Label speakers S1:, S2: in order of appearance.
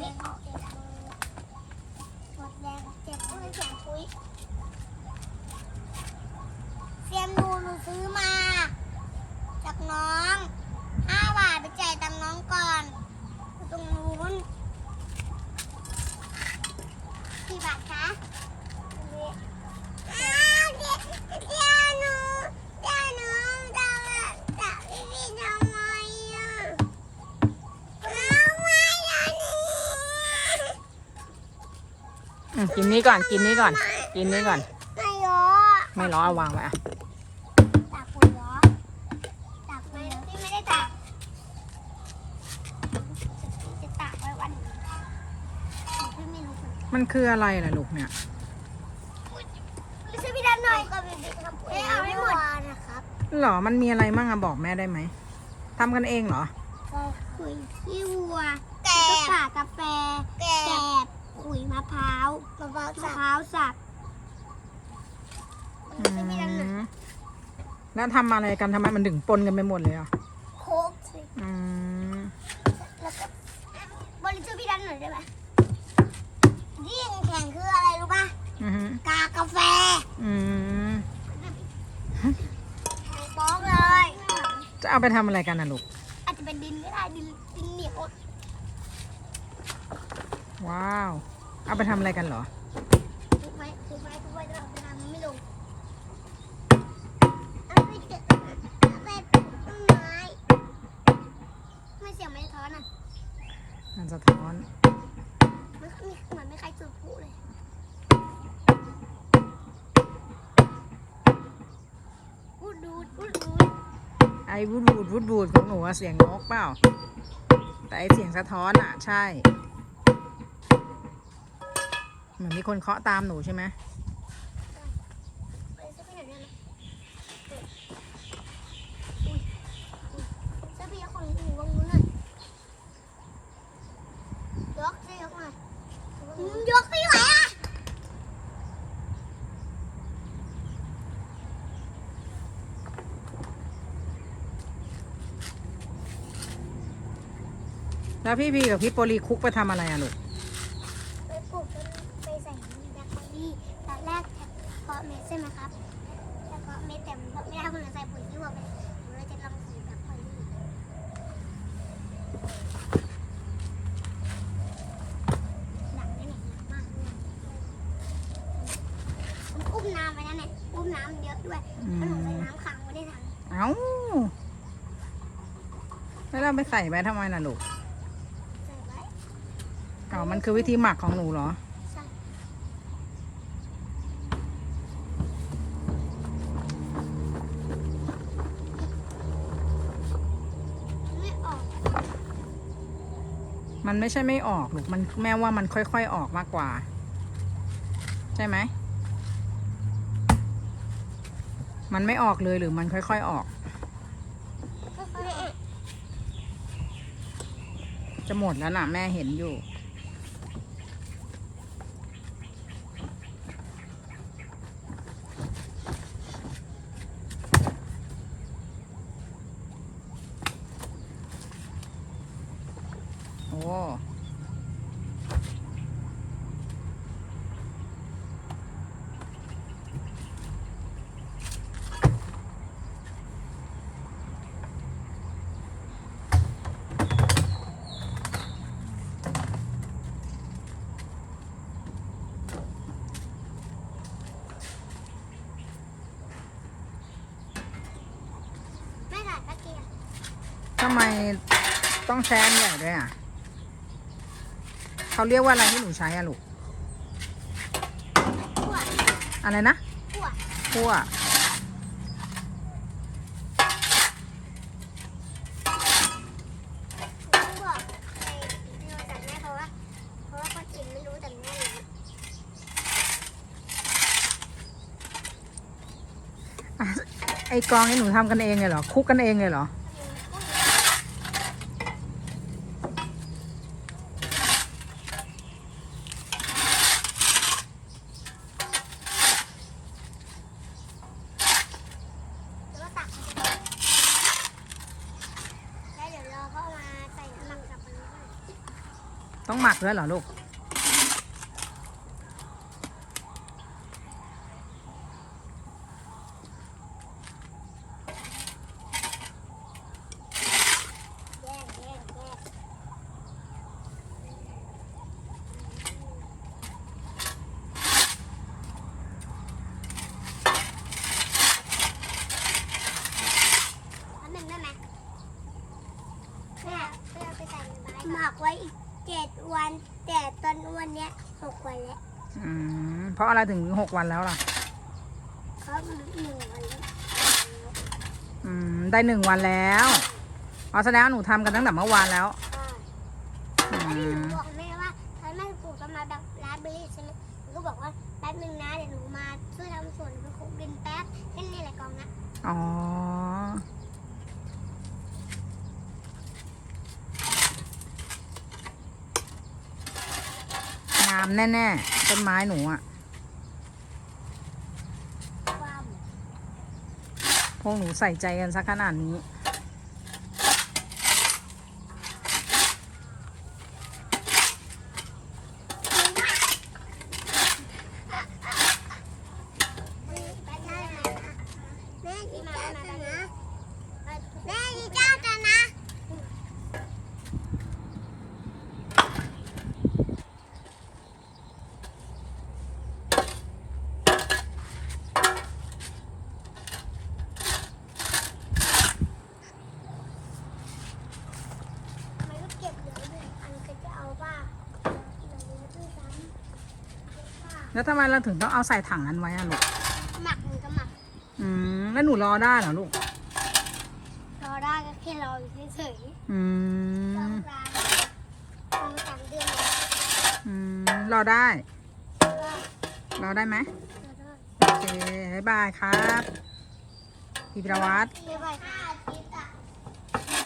S1: ไม่ออกเลยอหมดแรงเจ็ก็เลยเงคุยเซียมดูหนูซื้อมา จากน้องห้าบาทไปจ่ายตังน้
S2: องก่อน กินนี้ก่อน กินนี้ก่อน กินนี้ก่อน
S1: ไม่ยอ
S2: ไม่ร้อนเอาวางไว้อะ
S1: ตักปุ๋ยเหรอตักปุ๋ยเหรอพี่ไม่ได้ตักจะตักไว้วันนี้พี่ไม่รู้
S2: มันคืออะไรล่ะลูกเนี่ย
S1: ไม่ใช่พี่ดันหน่อยก็พี่ทำปุ๋ยเอาให้หมดนะครับ
S2: หรอ มันมีอะไรมั่งอะบอกแม่ได้ไหมทำกันเองเหรอ
S1: ขุยขี้วัวแกบกากาแฟแกบ ขุยมะพร้าวมะพร้าวมะพร้าวสับ
S2: อืมแล้วทำอะไรกันทำไมมันถึงปนกันไปหมดเลยอะ
S1: โคกสิ
S2: อืม
S1: แล้วก็บริจาคพี่ดันหน่อยได้ไหมที่แข่งคืออะไรรู้ป่ะ
S2: อือหือกา
S1: กาแฟ
S2: อืม
S1: โป๊กเลย
S2: จะเอาไปทำอะไรกันน่ะลูก
S1: อาจจะเป็นดินก็ได้ดินดินเหนียว
S2: ว้าว เอาไปทำอะไรกันเหรอ
S1: ทุกไม้ทุกไม้ทุกไม้จะเอาไปทำมันไม่ลงเอาไปเจอเอาไปปลูกต้นไม้ไม่เสียงไม่สะท้อนอะ
S2: มันสะท้อน
S1: ไม่ไม่เหมือนไม่ใครจุดพลุเลยพูดดูดพูดดูด
S2: ไอ้วูดวูดวูดวูดของหนูอะเสียงนกเปล่า แต่ไอ้เสียงสะท้อนอะใช่ เหมือนมีคนเคาะตามหนูใช่ไหม
S1: ไปซื้อไปไหนเนี่ยนะอุ้ยอุ้ยซื้อไหนูวางนู้นหน่อยยกสิยกหน่อยอืมยกไปไหนอะ
S2: แล้วพี่พีกับพี่โปลีคุกไปทำอะไรอะลูก
S1: ไปปลูกต้นไปใส่แบล็คโคลี่ตอนแรกเพาะเม็ดใช่ไหมครับแล้วเพาะเม็ดแต่มันไม่ได้คนเลยใส่ปุ๋ยที่ว่าไปหนูเลยจะลองสีแบล็คโคลี่หนักนะเนี่ยหนักมากเลยมันอุ้มน้ำไปนะเนี่ยอุ้มน้ำเยอะด้วย
S2: อื
S1: แล้วหนู
S2: ม
S1: ใส่น้ำขังไม่ได้ทัน
S2: เอ้าแล้วเราไปใส่ไปทำไมล่ะลูก
S1: ใส่ไว้
S2: อ๋อมันคือวิธีหมักของหนูเหรอ
S1: ใส่ไม่ออก
S2: มันไม่ใช่ไม่ออกลูกมันแม่ว่ามันค่อยๆออกมากกว่า ใช่ไหม มันไม่ออกเลยหรือมันค่อยๆออก จะหมดแล้วนะแม่เห็นอยู่ โอ้
S1: ไม่ถ่ายตะเกียบ
S2: ทำไมต้องใช้อันใหญ่ด้วยอะ เขาเรียกว่าอะไรที่หนูใช้อะลูก
S1: ขวด
S2: อะไรนะ
S1: ขวด
S2: คั่ว
S1: ต้องบอกไอ้ที่เราจัดแม่เพราะว่าเพราะว่าคนอื่นไม่รู้แต่แม่รู้
S2: ไอกองนี่หนูทำกันเองเลยเหรอคุกกันเองเลยเหรอ
S1: ต้อ
S2: งหมักด้วยเหรอลูก
S1: หมักไว้อีก แยกเนี้ยหกวันแล้ว
S2: อืมเพราะอะไรถึงหกวันแล้วล่ะ
S1: เขาหนึ่งวันแล้ว
S2: อืมได้หนึ่งวันแล้วอ๋อแสดงว่าหนูทำกันตั้งแต่เมื่อวานแล้ว
S1: ก็
S2: อื
S1: แล้วที่ห
S2: ม
S1: นูบอกแม่ว่าตอนแม่ปลูกกันมาแบบราสเบอร์รี่ใช่ไหมหนูก็บอกว่าแป๊บนึงนะเดี๋ยวหนูมาช่วยทำสวนหนูไปขุดดินแป๊บแค่นี้แหละกองนะ
S2: อ๋อ งามแน่ๆต้นไม้หนูอะ
S1: ความ
S2: พวกหนูใส่ใจกันสักขนาดนี้
S1: แป๊บนึงนะแม่ดีจ้ากันนะแม่ดีจ้ากันนะ มันก็เก็บเหลืออยู่อันก็จะเอาว่าเหลือด้วยซ้ำ
S2: แล้วทำไมเราถึงต้องเอาใส่ถังนั้นไว้อะลูก
S1: หมักมันก็หมัก
S2: อืม แล้วหนูรอได้เหรอลูก
S1: รอได้ก็แค่รออยู่เฉย
S2: อื
S1: ๆรอ
S2: ม
S1: ร้านรอมาสามเดือนแล้ว
S2: อืม รอได้
S1: ก็
S2: รอได้ไหม
S1: รอได้
S2: โอเค บ๊ายบายครับพี่ประวัติ
S1: บ๊ายบายค่ะ